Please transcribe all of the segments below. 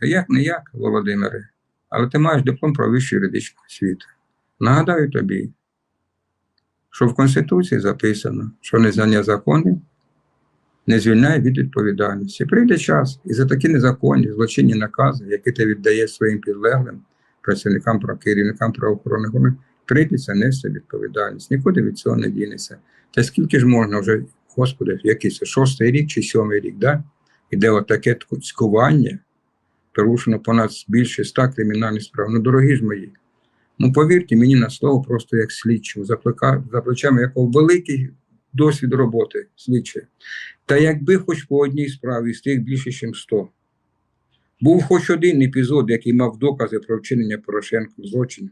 Та як не як, Володимире, але ти маєш диплом про вищу юридичну освіту. Нагадаю тобі, що в Конституції записано, що незнання законів не звільняє від відповідальності. Прийде час, і за такі незаконні злочинні накази, які ти віддаєш своїм підлеглим працівникам про керівникам правоохоронних органів, прийдеться нести відповідальність. Нікуди від цього не дінеться. Та скільки ж можна вже, Господи, який це шостий рік чи сьомий рік, да? іде отаке цькування, порушено понад більше ста кримінальних справ. Ну, дорогі ж мої, ну повірте мені на слово, просто як слідчому, за, плечами якого великий досвід роботи слідчий. Та якби хоч по одній справі з тих більше, ніж 100, був хоч один епізод, який мав докази про вчинення Порошенком злочину,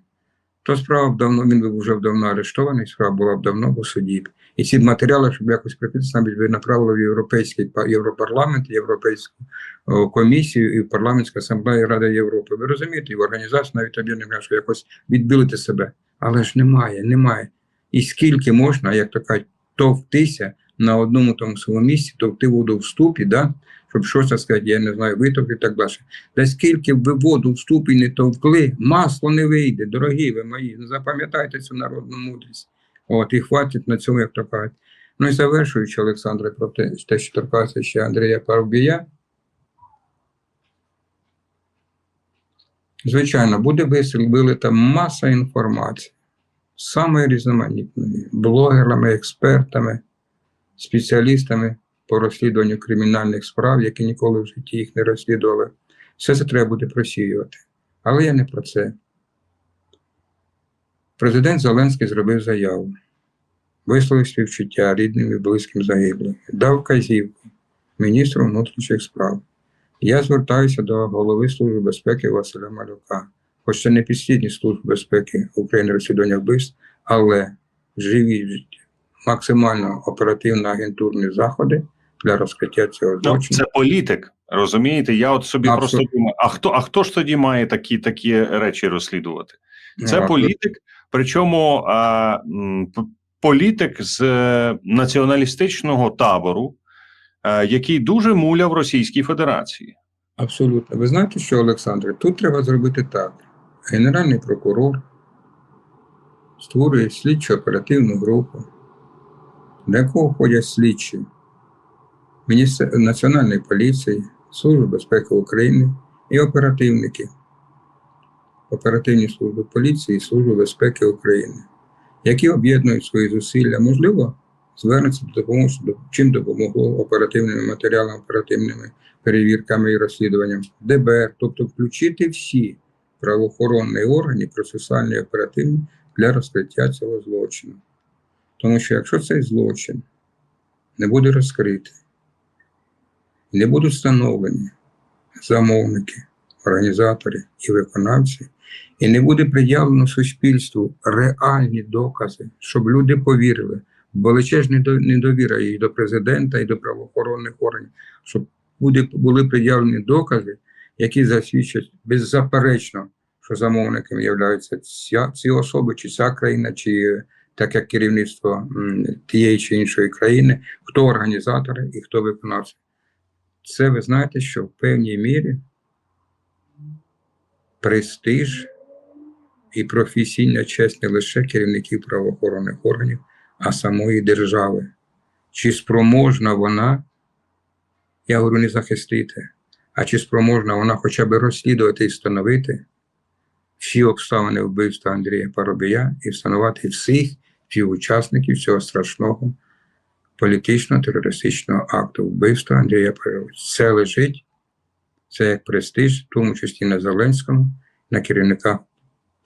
то справа б давно, він би вже давно арештований, справа була б давно у суді. І ці матеріали, щоб якось навіть би направили в Європейський Європарламент, Європейську комісію і в парламентську асамблею Ради Європи. Ви розумієте, і в організацію навіть об'єднаних що якось відбілити себе. Але ж немає, немає. І скільки можна, як то кажуть, товктися на одному тому своєму місці, товкти воду в ступі, да? щоб щось так сказати, я не знаю, витовк і так далі. Та скільки ви воду в ступі не товкли, масло не вийде, дорогі ви мої. Запам'ятайте цю народну мудрість. От, і хватить на цьому, як то кажуть. Ну і завершуючи, Олександре, про те, що торкається ще Андрія Парубія. Звичайно, буде висел- маса інформації, самої різноманітної, блогерами, експертами, спеціалістами по розслідуванню кримінальних справ, які ніколи в житті їх не розслідували. Все це треба буде просіювати. Але я не про це. Президент Зеленський зробив заяву, висловив співчуття рідним і близьким загиблих, дав казівку міністру внутрішніх справ. Я звертаюся до голови Служби безпеки Василя Малюка. Хоч це не підслідність Служби безпеки України розслідування вбивств, але живі максимально оперативно агентурні заходи для розкриття цього Ну, злочину. це політик. Розумієте? Я от собі Абсолютно. просто думаю, а хто, а хто ж тоді має такі, такі речі розслідувати? Це Ну, політик, причому п- політик з е, націоналістичного табору, е, який дуже муляв Російській Федерації. Абсолютно. Ви знаєте, що, Олександре, тут треба зробити так. Генеральний прокурор створює слідчо оперативну групу, до якого входять слідчі. Національної поліції, Служби безпеки України і оперативники оперативні служби поліції і Служби безпеки України, які об'єднують свої зусилля, можливо, звернуться до допомоги, до- чим допомогло оперативними матеріалами, оперативними перевірками і розслідуванням ДБР, тобто включити всі правоохоронні органи, процесуальні і оперативні для розкриття цього злочину. Тому що якщо цей злочин не буде розкритий, не будуть встановлені замовники, організатори і виконавці, і не буде пред'явлено суспільству реальні докази, щоб люди повірили, величезна недо- недовіра і до президента, і до правоохоронних органів, щоб буде, були пред'явлені докази, які засвідчать беззаперечно, що замовниками являються ця, ці особи, чи ця країна, чи е, так як керівництво тієї чи іншої країни, хто організатори і хто виконавці. Це ви знаєте, що в певній мірі престиж і професійна честь не лише керівників правоохоронних органів, а самої держави. Чи спроможна вона, я говорю, не захистити, а чи спроможна вона хоча б розслідувати і встановити всі обставини вбивства Андрія Парубія і встановити всіх співучасників цього страшного політично-терористичного акту вбивства Андрія Парубія. Це лежить, це як престиж, в тому числі на Зеленському, на керівниках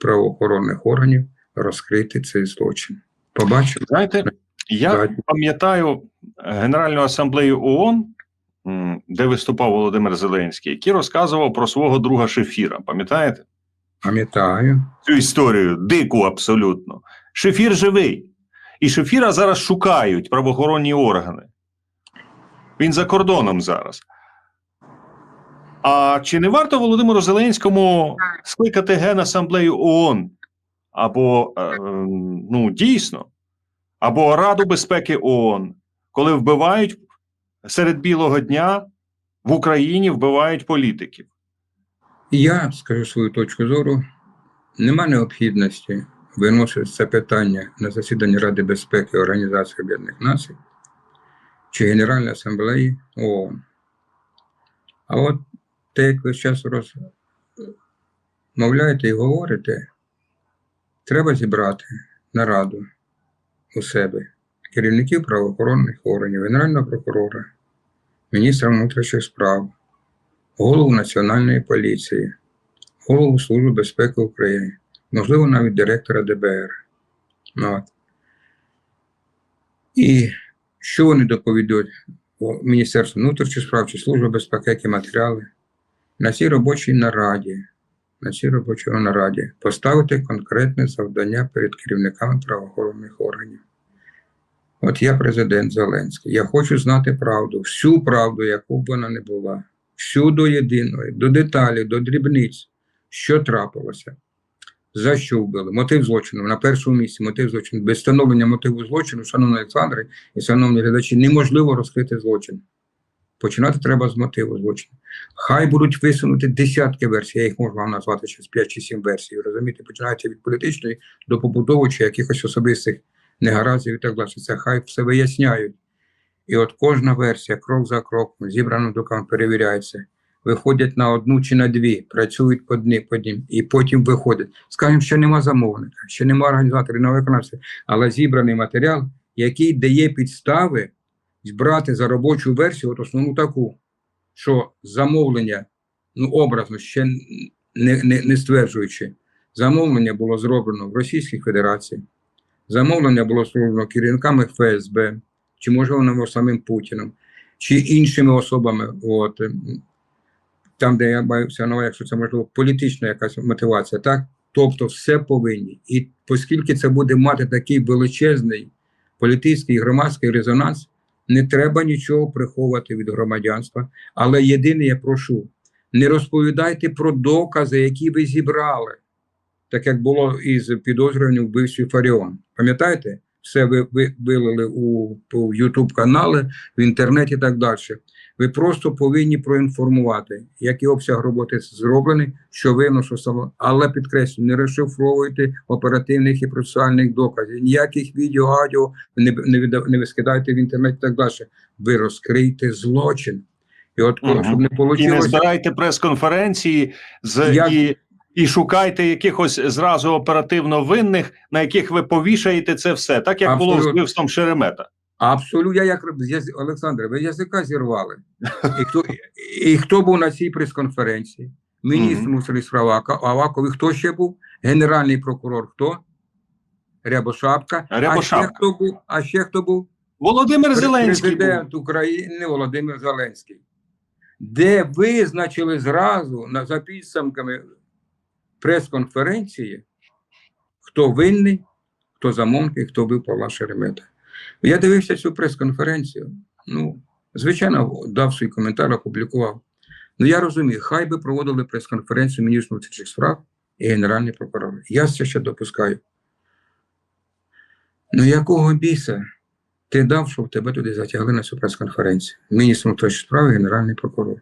правоохоронних органів розкрити цей злочин. Побачимо. Знаєте, я пам'ятаю е, Генеральну асамблею ООН, де виступав Володимир Зеленський, який розказував про свого друга Шефіра. Пам'ятаєте? Пам'ятаю. цю історію дику абсолютно. Шефір живий. І Шефіра зараз шукають правоохоронні органи. Він за кордоном зараз. А чи не варто Володимиру Зеленському скликати Генасамблею ООН? Або е, ну, дійсно, або Раду безпеки ООН, коли вбивають серед білого дня в Україні вбивають політиків. Я скажу свою точку зору. Нема необхідності виносити це питання на засідання Ради безпеки Організації Об'єднаних Націй чи Генеральної асамблеї ООН. А от те, як ви зараз розмовляєте і говорите, треба зібрати нараду у себе керівників правоохоронних органів, Генерального прокурора, міністра внутрішніх справ, голову Національної поліції, голову Служби безпеки України, можливо, навіть директора ДБР. Ну, от. І що вони доповідуть о, Міністерству внутрішніх справ чи Служба безпеки, які матеріали на цій робочій нараді, на цій робочій нараді поставити конкретне завдання перед керівниками правоохоронних органів. От я президент Зеленський. Я хочу знати правду, всю правду, яку б вона не була, всю до єдиної, до деталі, до дрібниць, що трапилося, за що вбили, мотив злочину на першому місці, мотив злочину. Без встановлення мотиву злочину, шановні Олександри і шановні глядачі, неможливо розкрити злочин. Починати треба з мотиву злочину. Хай будуть висунути десятки версій, я їх можу вам назвати через 5 чи 7 версій. Розумієте, починається від політичної до побудови чи якихось особистих негараздів і так далі. Це хай все виясняють. І от кожна версія, крок за кроком, зібрана документ перевіряється. Виходять на одну чи на дві, працюють по дні, по дні, і потім виходять. Скажемо, що нема замовника, ще нема організаторів, нема виконавця, але зібраний матеріал, який дає підстави збрати за робочу версію, от основну таку, що замовлення, ну образно, ще не, не, не стверджуючи, замовлення було зроблено в Російській Федерації, замовлення було зроблено керівниками ФСБ, чи можливо самим Путіним, чи іншими особами. От, там, де я маюся на якщо це можливо політична якась мотивація, так? Тобто все повинні. І оскільки це буде мати такий величезний політичний і громадський резонанс, не треба нічого приховувати від громадянства. Але єдине, я прошу, не розповідайте про докази, які ви зібрали, так як було із підозрюванням вбивстві Фаріон. Пам'ятаєте? Все ви, ви вилили у, у YouTube канали, в інтернеті і так далі. Ви просто повинні проінформувати, який обсяг роботи зроблений, що винно, що. Але підкреслю, не розшифровуйте оперативних і процесуальних доказів, ніяких відео, аудіо не, не, не вискидайте в інтернет і так далі. Ви розкрийте злочин. І от коли Мгм. щоб не І не збирайте прес-конференції з Я- і, і шукайте якихось зразу оперативно винних, на яких ви повішаєте це все, так як було з вбивством Шеремета. Абсолютно, я як Олександр, ви язика зірвали. І хто, і хто був на цій прес-конференції? Міністр Ака- Аваков. І хто ще був? Генеральний прокурор. Хто? Рябошапка. А ще хто був? А ще хто був? Володимир Зеленський був. Президент України Володимир Зеленський. Де визначили зразу на, за підсумками прес-конференції, хто винний, хто замовник хто бив Павла Шеремета. Я дивився цю прес-конференцію. Ну, звичайно, дав свій коментар, опублікував. Ну, я розумію, хай би проводили прес-конференцію міністр внутрішніх справ і генеральний прокурор. Я це ще допускаю. Ну, якого біса ти дав, щоб тебе туди затягли на цю прес-конференцію? Міністр внутрішніх справ і генеральний прокурор.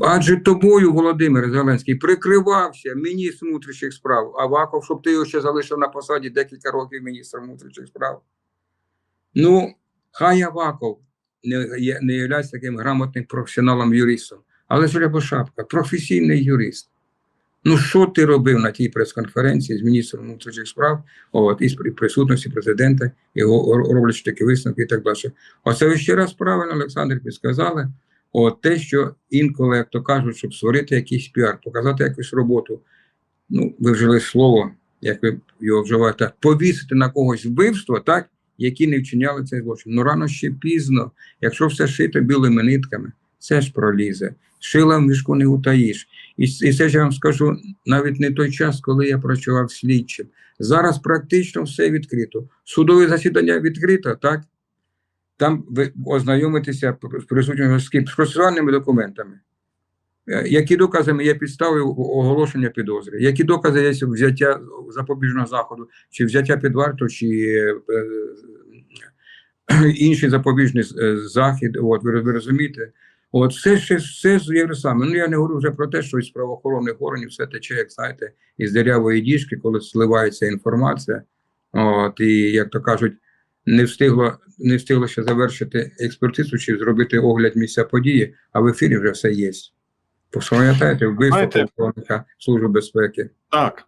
Адже тобою, Володимир Зеленський, прикривався міністр внутрішніх справ Аваков, щоб ти його ще залишив на посаді декілька років міністра внутрішніх справ. Ну, хай Аваков не не є таким грамотним професіоналом юристом, але ж Рябошапка, професійний юрист. Ну, що ти робив на тій прес-конференції з міністром внутрішніх справ, от, із при- присутності президента, його роблячи такі висновки і так далі. Оце ви ще раз правильно, Олександр, підсказали. От те, що інколи, як то кажуть, щоб створити якийсь піар, показати якусь роботу. Ну, ви вжили слово, як ви його вживаєте, повісити на когось вбивство, так, які не вчиняли цей злочин. Ну рано ще пізно, якщо все шито білими нитками, це ж пролізе. Шила в мішку не утаїш. І, і це ж я вам скажу навіть не той час, коли я працював слідчим. Зараз практично все відкрито. Судове засідання відкрито, так? Там ви ознайомитеся з присутніми з процесуальними документами. Е, Які докази є підстави оголошення підозри? Які докази є взяття запобіжного заходу, чи взяття під варту, чи е, е, інший запобіжний захід? От ви, ви розумієте? От все, все, все з Євросами. Ну я не говорю вже про те, що із правоохоронних органів все тече, як знаєте, із дерявої діжки, коли зливається інформація. От, і, як то кажуть, не встигло, не встигло ще завершити експертизу чи зробити огляд місця події, а в ефірі вже все є. Пам'ятаєте, вбивство Знаєте- полковника Служби безпеки. Так.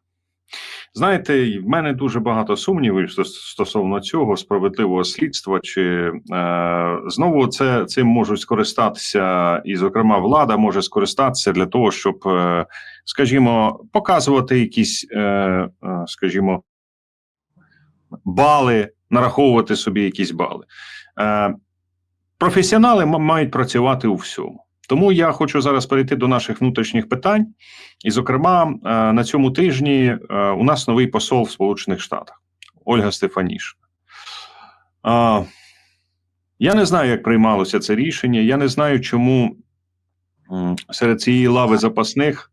Знаєте, в мене дуже багато сумнівів стосовно цього справедливого слідства. Чи е, знову це цим можуть скористатися, і, зокрема, влада може скористатися для того, щоб, е, скажімо, показувати якісь, е, е, скажімо, бали, нараховувати собі якісь бали. Е, професіонали мають працювати у всьому. Тому я хочу зараз перейти до наших внутрішніх питань. І, зокрема, е, на цьому тижні е, у нас новий посол в Сполучених Штатах Ольга Стефанішина. Е, Я не знаю, як приймалося це рішення. Я не знаю, чому серед цієї лави запасних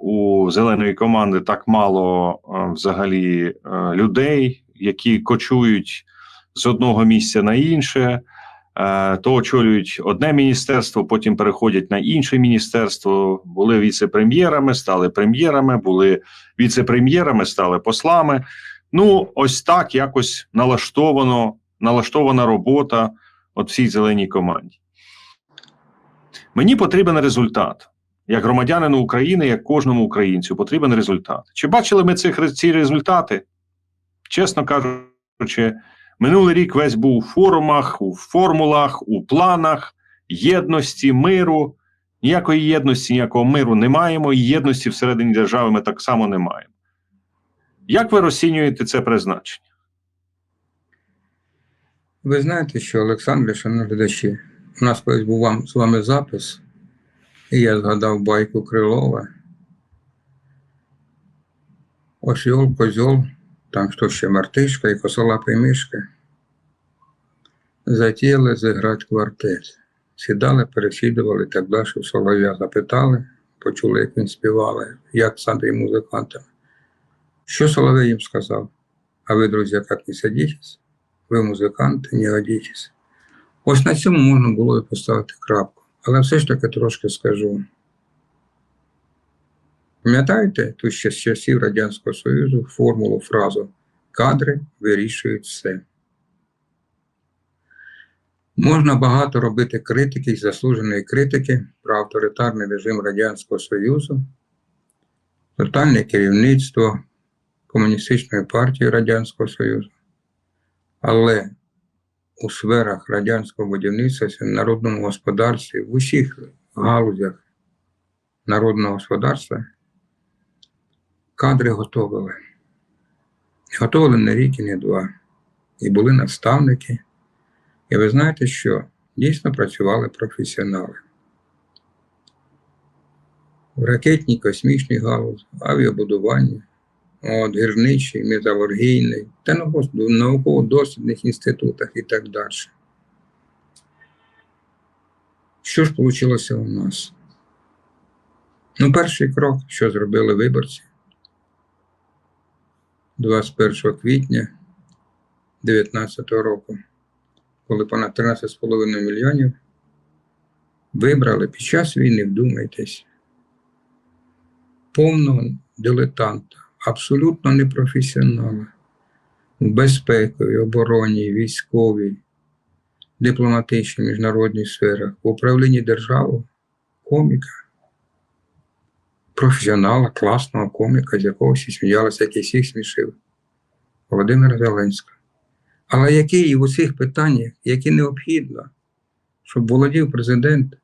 у зеленої команди так мало взагалі людей, які кочують з одного місця на інше. Е, То очолюють одне міністерство, потім переходять на інше міністерство. Були віце-прем'єрами, стали прем'єрами, були віце-прем'єрами, стали послами. Ну, ось так якось налаштовано, налаштована робота от всій зеленій команді. Мені потрібен результат. Як громадянину України, як кожному українцю, потрібен результат. Чи бачили ми цих ці результати? Чесно кажучи, Минулий рік весь був у форумах, у формулах, у планах єдності, миру. Ніякої єдності, ніякого миру не маємо, і єдності всередині держави ми так само не маємо. Як ви розцінюєте це призначення? Ви знаєте, що, Олександре, шановні глядачі, у нас колись був вам, з вами запис, і я згадав байку Крилова. Осьол, козьол, там хто ще мартишка і косолапий мишка. Затіяли зіграти квартет. Сідали, пересідували так далі, в солов'я запитали, почули, як він співали, як з Андрій музикантами. Що Соловей їм сказав? А ви, друзі, як не садитесь? ви музиканти, не годитесь. Ось на цьому можна було і поставити крапку. Але все ж таки трошки скажу. Пам'ятаєте ту ще з часів Радянського Союзу формулу, фразу кадри вирішують все. Можна багато робити критики, заслуженої критики про авторитарний режим Радянського Союзу, тотальне керівництво Комуністичної партії Радянського Союзу. Але у сферах радянського будівництва, в народному господарстві, в усіх галузях народного господарства кадри готовили. Готовили не рік і не два. І були наставники. І ви знаєте, що дійсно працювали професіонали. В ракетній, космічній галузі, авіабудуванні, от, гірничий, металургійний та науково-дослідних інститутах і так далі. Що ж вийшло у нас? Ну, перший крок, що зробили виборці 21 квітня 2019 року, коли понад 13,5 мільйонів вибрали під час війни, вдумайтесь, повного дилетанта, абсолютно непрофесіонала в безпековій, оборонній, військовій, дипломатичній, міжнародній сферах, в управлінні державою, коміка, професіонала, класного коміка, з якого всі сміялися, який всіх смішив. Володимира Зеленського. Але який в усіх питаннях, які необхідно, щоб володів президент,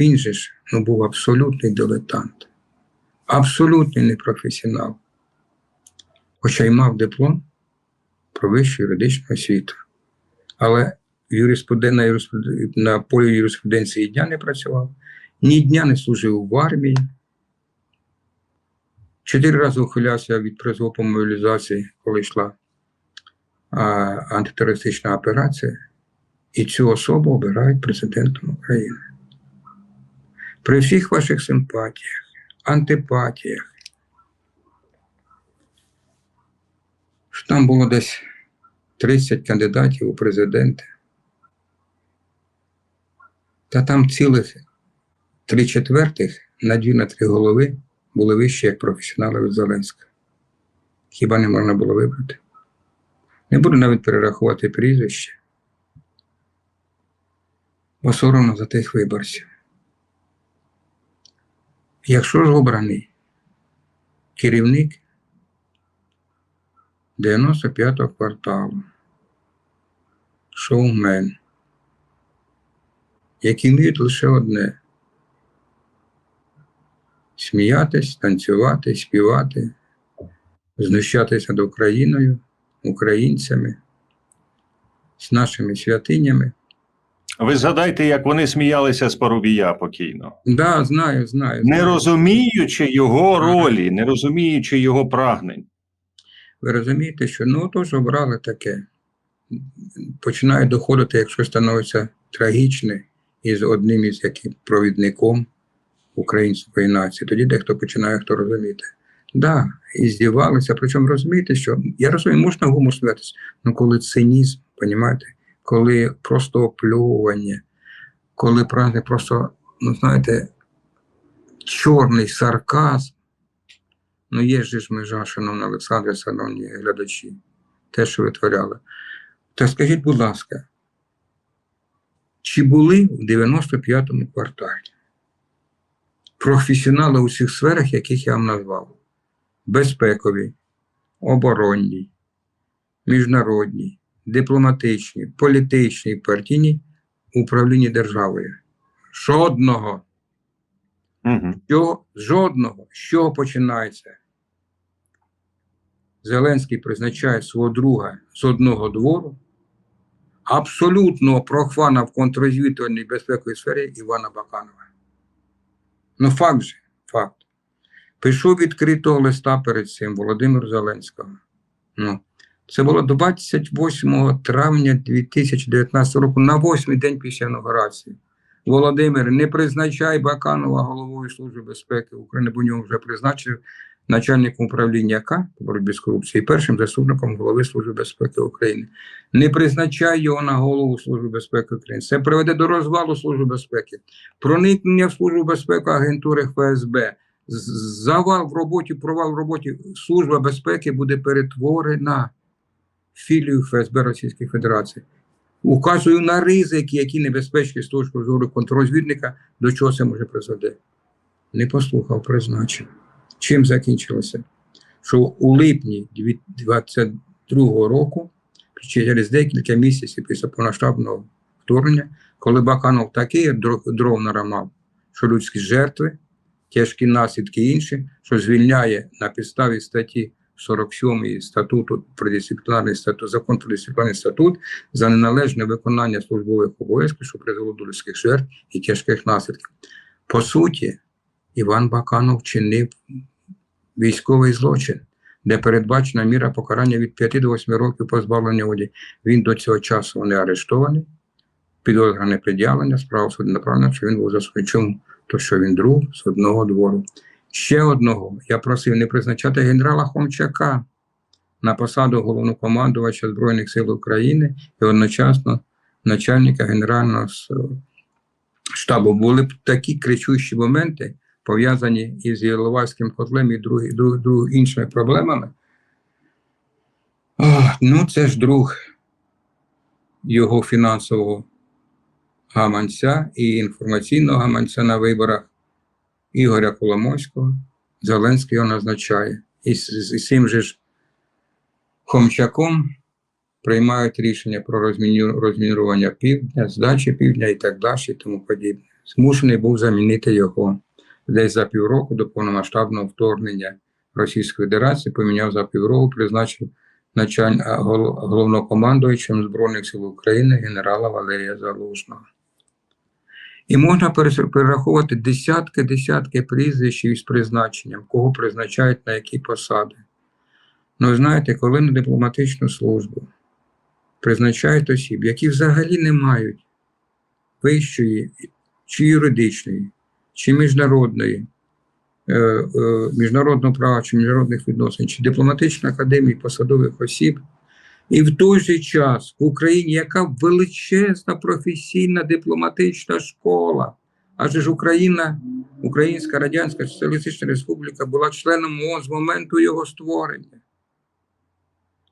він же ж ну, був абсолютний дилетант, абсолютний непрофесіонал, хоча й мав диплом про вищу юридичну освіту. Але на полі юриспруденції дня не працював, ні дня не служив в армії. Чотири рази ухилявся від призову мобілізації, коли йшла а, антитерористична операція, і цю особу обирають президентом України. При всіх ваших симпатіях, антипатіях, що там було десь 30 кандидатів у президенти. Та там цілих три четвертих на дві на три голови були вищі як професіонали від Зеленського. Хіба не можна було вибрати? Не буду навіть перерахувати прізвище, бо соромно за тих виборців. Якщо ж обраний керівник 95-го кварталу, шоумен, які вміють лише одне сміятись, танцювати, співати, знущатися над Україною, українцями, з нашими святинями. Ви згадайте, як вони сміялися з Парубія покійно, Да, знаю, знаю. не знаю. розуміючи його ролі, не розуміючи його прагнень. Ви розумієте, що ну то ж обрали таке. Починає доходити, якщо становиться трагічне із одним із яким провідником української нації. Тоді дехто починає хто розуміти. Да, і здівалися. Причому розумієте, що я розумію, можна гумор сміятися, але коли цинізм, понімаєте, коли просто оплювання, коли правда, просто, ну знаєте, чорний сарказм. Ну, є ж межа, шановна Олександре, шановні глядачі, те, що витворяли. Так скажіть, будь ласка, чи були в 95-му кварталі професіонали у всіх сферах, яких я вам назвав? Безпекові, оборонній, міжнародній, дипломатичній, політичній, партійній управлінні державою? Жодного. Угу. Що, жодного, з чого починається? Зеленський призначає свого друга з одного двору, абсолютного прохвана в контррозвідувальній безпековій сфері Івана Баканова. Ну, факт же, факт. Пишу відкритого листа перед цим Володимиру Зеленського. Ну, це було 28 травня 2019 року, на восьмий день після інаугурації. Володимир, не призначай Баканова головою Служби безпеки України, бо нього вже призначив начальником управління К по боротьбі з корупцією першим заступником голови Служби безпеки України. Не призначай його на голову Служби безпеки України. Це приведе до розвалу Служби безпеки, проникнення в Службу безпеки агентури ФСБ, завал в роботі, провал в роботі. Служба безпеки буде перетворена в філію ФСБ Російської Федерації. Указую на ризики, які небезпечні з точки зору контррозвідника, до чого це може призведе. Не послухав призначення. Чим закінчилося? Що у липні 2022 року, через декілька місяців після повноштабного вторгнення, коли Баканов такий дров нарамав, що людські жертви, тяжкі наслідки інші, що звільняє на підставі статті 47 статуту про дисциплінарний статут, закон про дисциплінарний статут за неналежне виконання службових обов'язків, що призвело до людських жертв і тяжких наслідків. По суті, Іван Баканов чинив військовий злочин, де передбачена міра покарання від 5 до 8 років позбавлення воді. Він до цього часу не арештований, підозра не пред'явлення, справа в суді направлена, що він був засуджений. Чому? То що він друг з одного двору. Ще одного я просив не призначати генерала Хомчака на посаду головнокомандувача Збройних сил України і одночасно начальника Генерального штабу. Були б такі кричущі моменти, пов'язані із Єловайським котлем і другі, друг, друг, іншими проблемами. Ох, ну, це ж друг його фінансового гаманця і інформаційного гаманця на виборах Ігоря Коломойського. Зеленський його назначає. І з цим же ж Хомчаком приймають рішення про розміню- розмінування півдня, здачі півдня і так далі, і тому подібне. Змушений був замінити його десь за півроку до повномасштабного вторгнення Російської Федерації, поміняв за півроку, призначив началь... головнокомандуючим Збройних сил України генерала Валерія Залужного. І можна перераховувати десятки, десятки прізвищ із призначенням, кого призначають на які посади. Ну, знаєте, коли на дипломатичну службу призначають осіб, які взагалі не мають вищої чи юридичної, чи міжнародної, е, е, міжнародного права, чи міжнародних відносин, чи дипломатичної академії посадових осіб, І в той же час в Україні яка величезна професійна дипломатична школа. Адже ж Україна, Українська Радянська Соціалістична Республіка була членом ООН з моменту його створення.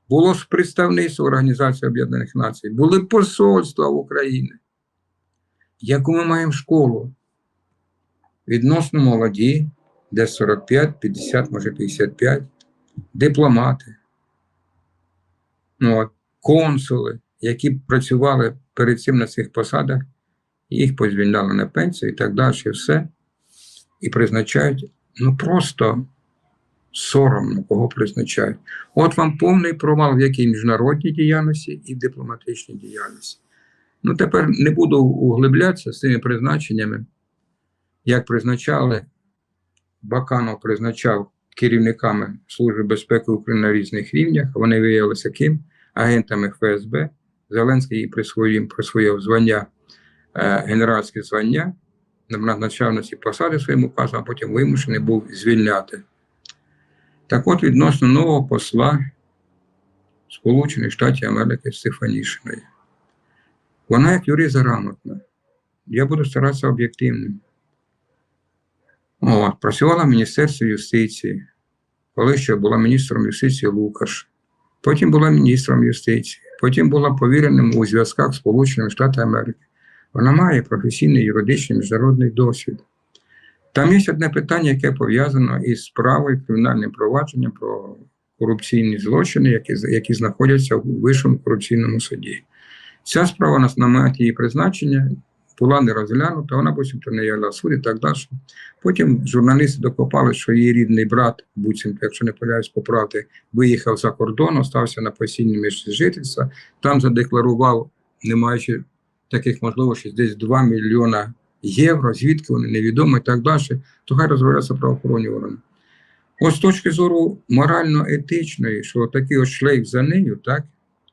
Було ж представництво Організації Об'єднаних Націй, були посольства в Україні. Яку ми маємо школу? Відносно молоді, де 45, 50, може 55, дипломати, ну, консули, які працювали перед цим на цих посадах, їх позвільняли на пенсію і так далі, все. І призначають, ну просто соромно, кого призначають. От вам повний провал в якій міжнародній діяльності і дипломатичній діяльності. Ну, тепер не буду углиблятися з цими призначеннями, як призначали, Баканов призначав керівниками Служби безпеки України на різних рівнях. Вони виявилися ким? Агентами ФСБ. Зеленський присвоїв, присвоїв звання, е, генеральське звання, на ці посади своїм указом, а потім вимушений був звільняти. Так от, відносно нового посла Сполучених Штатів Америки Стефанішиної. Вона як юрист грамотна. Я буду старатися об'єктивним. От, працювала в Міністерстві юстиції, коли ще була міністром юстиції Лукаш, потім була міністром юстиції, потім була повіреним у зв'язках з Сполученими Штатами Америки. Вона має професійний юридичний міжнародний досвід. Там є одне питання, яке пов'язано із справою кримінальним провадженням про корупційні злочини, які, які знаходяться у Вищому корупційному суді. Ця справа на момент її призначення була не розглянута, вона буцімто не являла в суд і так далі. Потім журналісти докопали, що її рідний брат, буцімто, якщо не помиляюсь поправити, виїхав за кордон, остався на постійному місці жительства, там задекларував, не маючи таких можливостей, десь 2 мільйона євро, звідки вони невідомо і так далі, то хай розбираються правоохоронні органи. Ось з точки зору морально-етичної, що такий ось шлейф за нею, так,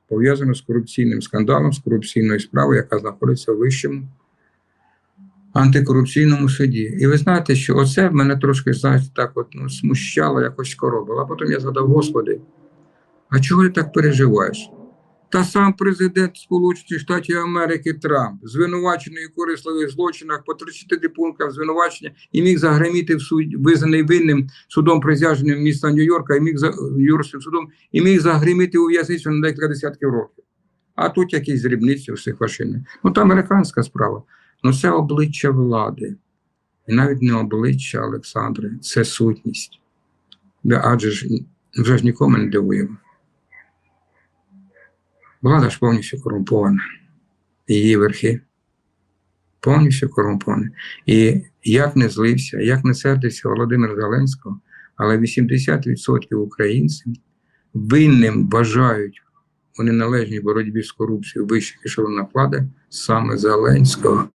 пов'язано з корупційним скандалом, з корупційною справою, яка знаходиться в вищому антикорупційному суді. І ви знаєте, що оце мене трошки, знаєте, так от ну, смущало, якось коробило. А потім я згадав, Господи, а чого ти так переживаєш? Та сам президент Сполучених Штатів Америки Трамп, звинувачений у корисливих злочинах по 30 пунктах звинувачення і міг загриміти в суд, визнаний винним судом присяжним міста Нью-Йорка і міг за юрським судом, і міг загриміти у в'язницю на декілька десятків років. А тут якісь дрібниці всіх вашини. Ну, це американська справа. Ну, це обличчя влади. І навіть не обличчя Олександри, це сутність. Адже ж вже ж нікому не дивуємо. Влада ж повністю корумпована. Її верхи повністю корумповані. І як не злився, як не сердився Володимир Зеленського, але 80% українців винним вважають у неналежній боротьбі з корупцією вищих ешелонах влади саме Зеленського.